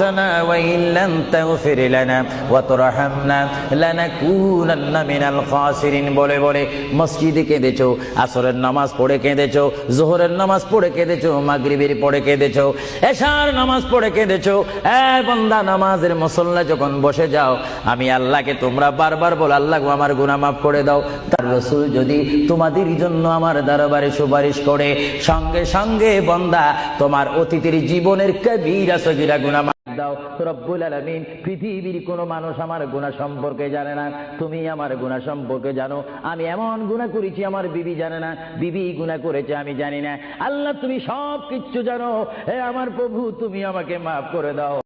ওয়া ইল্লাম তাগফির লানা ওয়া তুরহামনা লানাকুনান্না মিনাল খাসিরিন বলে বলে, মসজিদে কেঁদেছো, আসরের নামাজ পড়ে কেঁদেছো, জোহরের নামাজ পড়ে কেঁদেছো, মাগরিবের পড়ে কেঁদেছো, এশার নামাজ পড়ে কেঁদেছো, এ বন্দা, নামাজের মুসল্লা যখন বসে যাও, আমি আল্লাহকে তোমরা বারবার বল, আল্লাহ আমার গুনাহ মাফ করে দাও। তার রসুল যদি তোমাদের জন্য আমার দরবারে সুপারিশ করে, সঙ্গে সঙ্গে বন্দা, তোমার অতীতের জীবনের কবিরা সগিরা মাফ দাও। রব্বুল আলামিন, পৃথিবীর কোন মানুষ আমার গুনাহ সম্পর্কে জানে না। তুমি আমার গুনাহ সম্পর্কে জানো। আমি এমন গুনাহ করেছি, আমার বিবি জানে না। বিবি গুনাহ করেছে, আমি জানি না। আল্লাহ, তুমি সব কিচ্ছু জানো। হে আমার প্রভু, তুমি আমাকে মাফ করে দাও।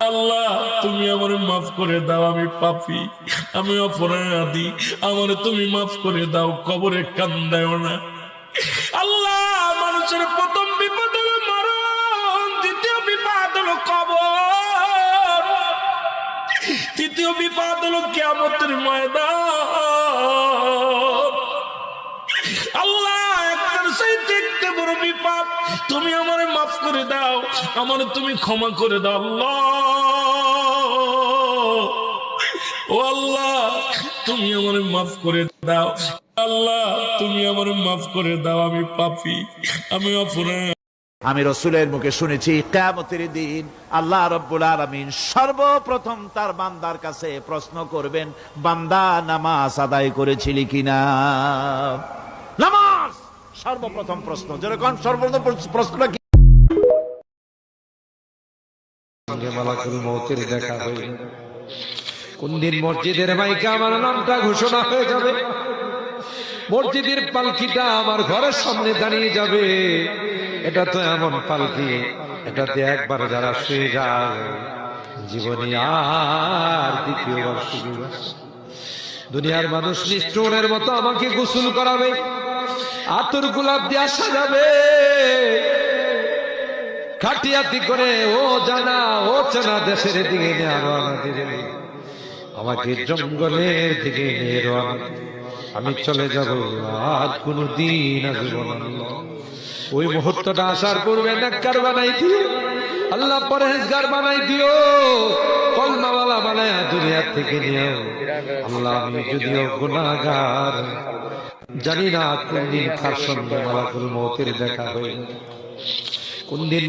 আল্লাহ। তুমি আমার মাফ করে দাও, আমি পাপি, আমি অপরাধী। আমার তুমি মাফ করে দাও, কবরে কান্দায় না। আল্লাহ, মানুষের প্রথম বিপদ হলো মরণ, দ্বিতীয় বিপদ হলো কবর। তৃতীয় বিপদ হলো আল্লাহ একটা বড় বিপদ, তুমি আমার মাফ করে দাও, আমার তুমি ক্ষমা করে দাও। আল্লাহ। ও আল্লাহ তুমি আমারে মাফ করে দাও। আল্লাহ তুমি আমারে মাফ করে দাও আমি পাপি আমি অপরাধ। আমি রসুলের মুখে শুনেছি কেয়ামতের দিন আল্লাহ রব্বুল আলমিন সর্বপ্রথম তার বান্দার কাছে প্রশ্ন করবেন বান্দা নামাজ আদায় করেছিলি কিনা? নামাজ! সর্বপ্রথম প্রশ্ন। যেরকম সর্বপ্রথম প্রশ্নটা কি? সঙ্গে মালাকুল মৌতের দেখা হইল কোন দিন মসজিদের মাইকে আমার নামটা ঘোষণা হয়ে যাবে? মসজিদের পালকিটা আমার ঘরের সামনে দাঁড়িয়ে যাবে। এটা তো এমন পালকি, এটাতে একবার যারা শুয়ে যায়, জীবনে আর দ্বিতীয়বার শুরু দুনিয়ার মানুষ নিষ্ঠুরের মতো আমাকে গোসল করাবে, আতর গোলাপ দিয়ে সাজাবে। খাটিয়াতি করে, ও জানা, ও চেনা দেশের দিকে নিয়ে রওনা দিলে আমাকে জঙ্গলের দিকে নিয়ে আমি চলে যাব আর কোনো দিন আসব না। ওই মুহূর্তটা আসার পূর্বে নাক্কার বানাই দিও। আল্লাহ পরহেজগার বানাই দিও। কলমাওয়ালা বানায় দুনিয়া থেকে নিও আল্লাহ আমি যদিও গুনাহগার জানি না কোন দিন কার সঙ্গে মালাকুল মৌতের দেখা হইল কোন দিন